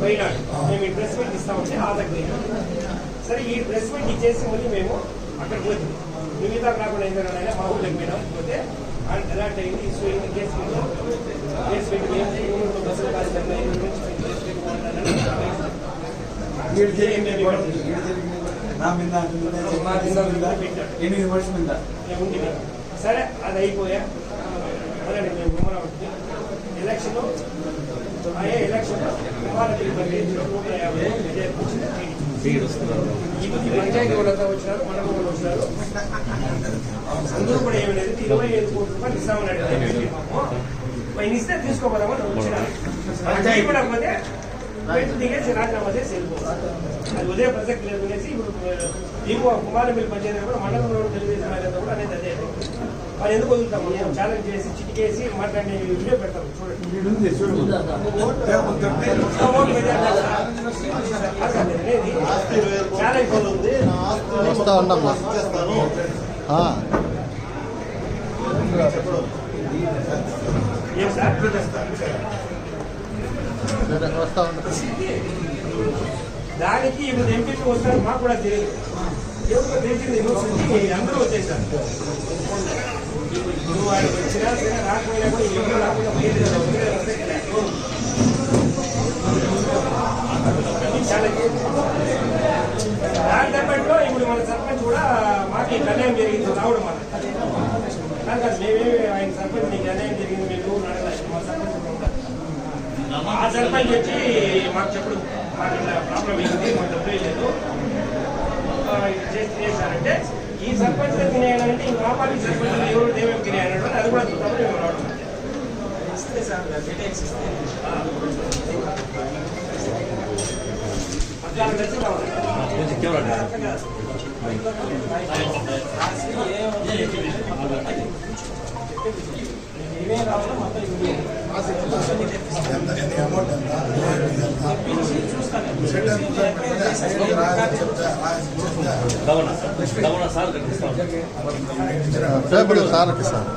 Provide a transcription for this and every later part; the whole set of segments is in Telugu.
పోయినాడు మేము ఈ డ్రెస్ మీట్ ఇస్తామంటే ఆసక్తి సరే ఈ డ్రెస్ మీట్ ఇచ్చేసి మళ్ళీ మేము అక్కడ పోయి మిగతా రాకుండా ఏం జరగాలి మా ఊళ్ళకి పోయినాం పోతే ఆయన ఎలాంటి అయింది ఇష్యూ అయింది కేసు పెట్టాం కేసు పెట్టి మేము ఊళ్ళో బస్సులు కాదు కదా, నా మీద. ఎనిమిది వర్షం మీద. సరే అది అయిపోయా అలాగే మేము గుమ్మరావతి ఎలక్షన్ అయ్యే ఎలక్షన్ కుమారగిరి పల్లి నూట యాభై విజయ్ ఇది పంచాయతీ కూడా వచ్చినారు మన కూడా వచ్చినారు అందరూ కూడా ఏమి లేదు. ఇరవై ఐదు కోట్ల రూపాయలు ఇస్తే తీసుకోపోదామని వచ్చినారు. పంచాయతీ. కూడా బయట దిగేసి రాజీనామా చేసి వెళ్ళిపోతారు అది ఉదయం ప్రసక్తి లేదు అనేసి ఇప్పుడు దీపో కుమారపల్లి పంచాయతీ కూడా మండలంలో తెలుగుదేశం వాళ్ళంతా కూడా అనేది అదే. వాళ్ళు ఎందుకు వదులుతాము ఛాలెంజ్ చేసి చిటికేసి మాట్లాడి వీడియో పెడతాము చూడండి. అనేది ఛాలెంజ్ ఏం సార్? దానికి ఇప్పుడు ఎంపీకి వస్తారు మాకు కూడా తెలియదు. ఎవరికో తెలిసింది యూనివర్సిటీ అందరూ వచ్చేసారు. ఇప్పుడు వాళ్ళు వచ్చినా సరే రాకపోయినా కూడా ఎవరు రాకుండా పోయేది కదా, దాని తగ్గట్లో ఇప్పుడు మన సర్పంచ్ కూడా మాకు ఈ కళ్యాణం జరిగింది. రావడం మన కాదు మేమేమి ఆయన సర్పంచ్ నీకు అన్యాయం జరిగింది మీకు అడగలేదు మా సర్పంచ్ కూడా ఉంటారు. ఆ సర్పంచ్ వచ్చి మాకు చెప్పడం మాకు ప్రాబ్లం అయింది మాకు డబ్బులు లేదు. చేసి చేశారంటే ఈ సర్పంచ్ తినేయాలంటే ఈ మా పార్టీ సర్పంచ్ ఎవరు దేవేం తినేయాలంటే అది కూడా తప్పు మేము రావడం పద్నాలుగు లక్షలు కావాలి పేపర్ సార్కి సార్.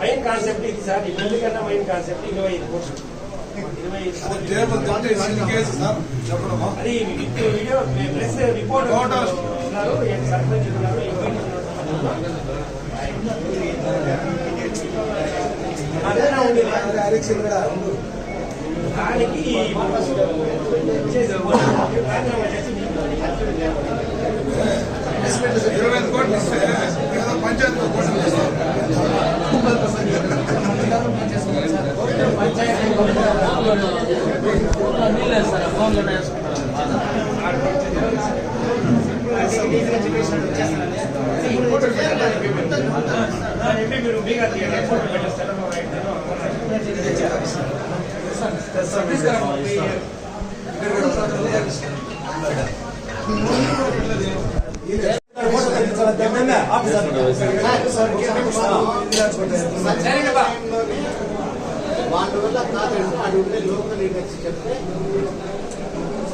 మెయిన్ కాన్సెప్ట్ ఇది సార్. ఈ బిల్లు కన్నా మెయిన్ కాన్సెప్ట్ ఇరవై ఐదు కోట్లు. టేబుల్ అది with video plus report sarpanch ఉన్నారు ఎంపీ అదేనా దానికి ఇరవై ఐదు కోట్లు ఇస్తే పంచాయతీ కోట్లు ఇస్తారు మీరు బీగా తీయండి ఫోటో పెట్టేస్తారు వాళ్ళ వల్ల కాదంటే అది ఉండే లోకల్ లీడర్స్ చెప్తే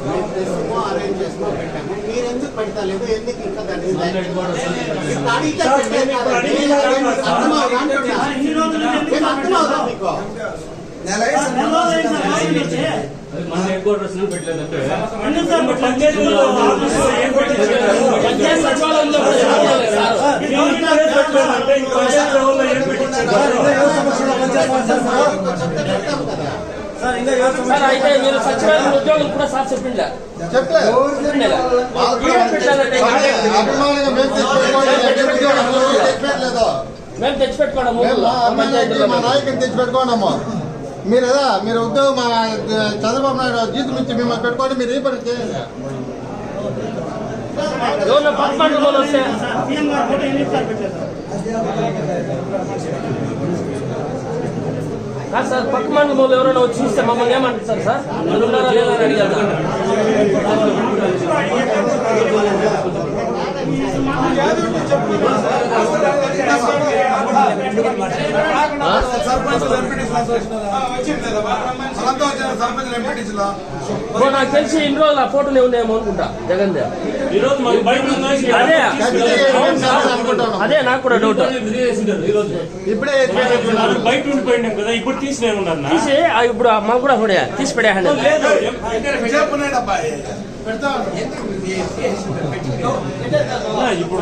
మేము తెస్తామో అరేంజ్ చేసుకో పెట్టాము ఎందుకు పెడతలేదు ఎందుకు ఇంకా దాన్ని అడిగితే పెట్టేది కాదండి. అర్థమవుదా అంటున్నా? ఏం అర్థమవుదా మీకు మన హెడ్ క్వార్టర్స్ పెట్టలేదంటే చెప్తే పెడతాం కదా సార్ అయితే మీరు సచివాలయం ఉద్యోగులు కూడా సార్ అభిమానంగా మేము తెచ్చిపెట్టుకోవాలి తెచ్చిపెట్టలేదు మేము తెచ్చి పెట్టుకోవడము మేము మా నాయకుని మీరు ఏదా? మీరు ఉద్యోగం మా చంద్రబాబు నాయుడు జీతం ఇచ్చి మిమ్మల్ని పెట్టుకోండి మీరు ఈ పని చేయండి వస్తే. కాదు సార్ పక్క మండలం వాళ్ళు ఎవరైనా వచ్చి చూస్తే మమ్మల్ని ఏమంటారు సార్ నాకు తెలిసి ఇన్ని రోజులు ఆ ఫోటోనే ఉన్నాయేమో అనుకుంటా. జగన్ దే. ఈరోజు మాకు బయట ఉన్నాయి. అదే. అదే నాకు కూడా డౌట్ ఇప్పుడే బయట ఉండిపోయినాం కదా ఇప్పుడు తీసినే ఉన్నా తీసి ఆ ఇప్పుడు మాకు కూడా పడే తీసి పడేయండి ఇప్పుడు